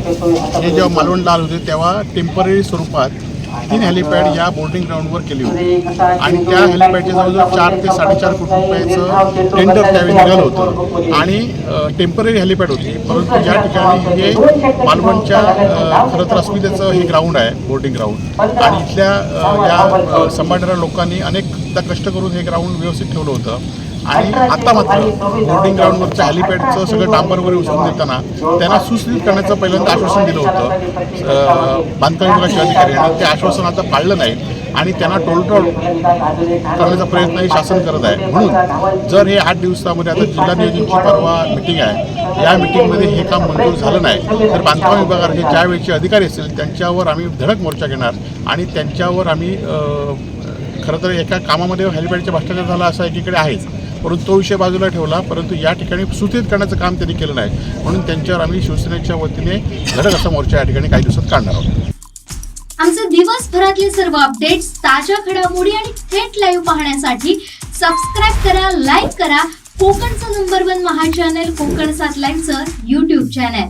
हे जेव्हा मालवण लाल होते तेव्हा टेंपररी स्वरूपात तीन हेलिपॅड या बोर्डिंग ग्राउंडवर केली होती. आणि त्या हेलिपॅडचे जवळजवळ चार ते साडेचार कोटी रुपयाचं टेंडर त्यावेळी निघालं होतं. आणि टेंपररी हेलिपॅड होती. परंतु ज्या ठिकाणी हे मालवणच्या खरं तर अस्मितेचं हे ग्राउंड आहे बोर्डिंग ग्राउंड आणि इथल्या या सांभाळणाऱ्या लोकांनी अनेकदा कष्ट करून हे ग्राउंड व्यवस्थित ठेवलं होतं. आणि आता मात्र बोर्डिंग ग्राउंडवरच्या हेलिपॅडचं सगळं टांबर वगैरे उचलून देताना त्यांना सुस्थित करण्याचं पहिल्यांदा आश्वासन दिलं होतं. बांधकाम विभागाच्या अधिकाऱ्यांना ते आश्वासन आता पाळलं नाही आणि त्यांना टोलटोल करण्याचा प्रयत्नही शासन करत आहे. म्हणून जर हे आठ दिवसामध्ये आता जिल्हा नियोजनची परवा मिटिंग आहे. या मिटिंगमध्ये हे काम मंजूर झालं नाही. तर बांधकाम विभागाचे ज्या वेळचे अधिकारी असतील त्यांच्यावर आम्ही धडक मोर्चा घेणार आणि त्यांच्यावर आम्ही खरं तर एका कामामध्ये हेलिपॅडचा भ्रष्टाचार झाला असा एकीकडे आहेच. परंतु तो विषय बाजूला ठेवला परंतु या ठिकाणी सूचित करण्याचं काम त्यांनी केलं नाही. म्हणून त्यांच्यावर आम्ही शिवसेनेच्या वतीने धडक असा मोर्चा या ठिकाणी काही दिवसात काढणार आहोत. आमचे दिवसभरातले सर्व अपडेट्स ताज्या घडामोडी आणि थेट लाईव्ह पाहण्यासाठी सबस्क्राईब करा लाईक करा. कोकणचं नंबर वन महा चॅनल कोकण सात लाईव्हचं युट्यूब चॅनल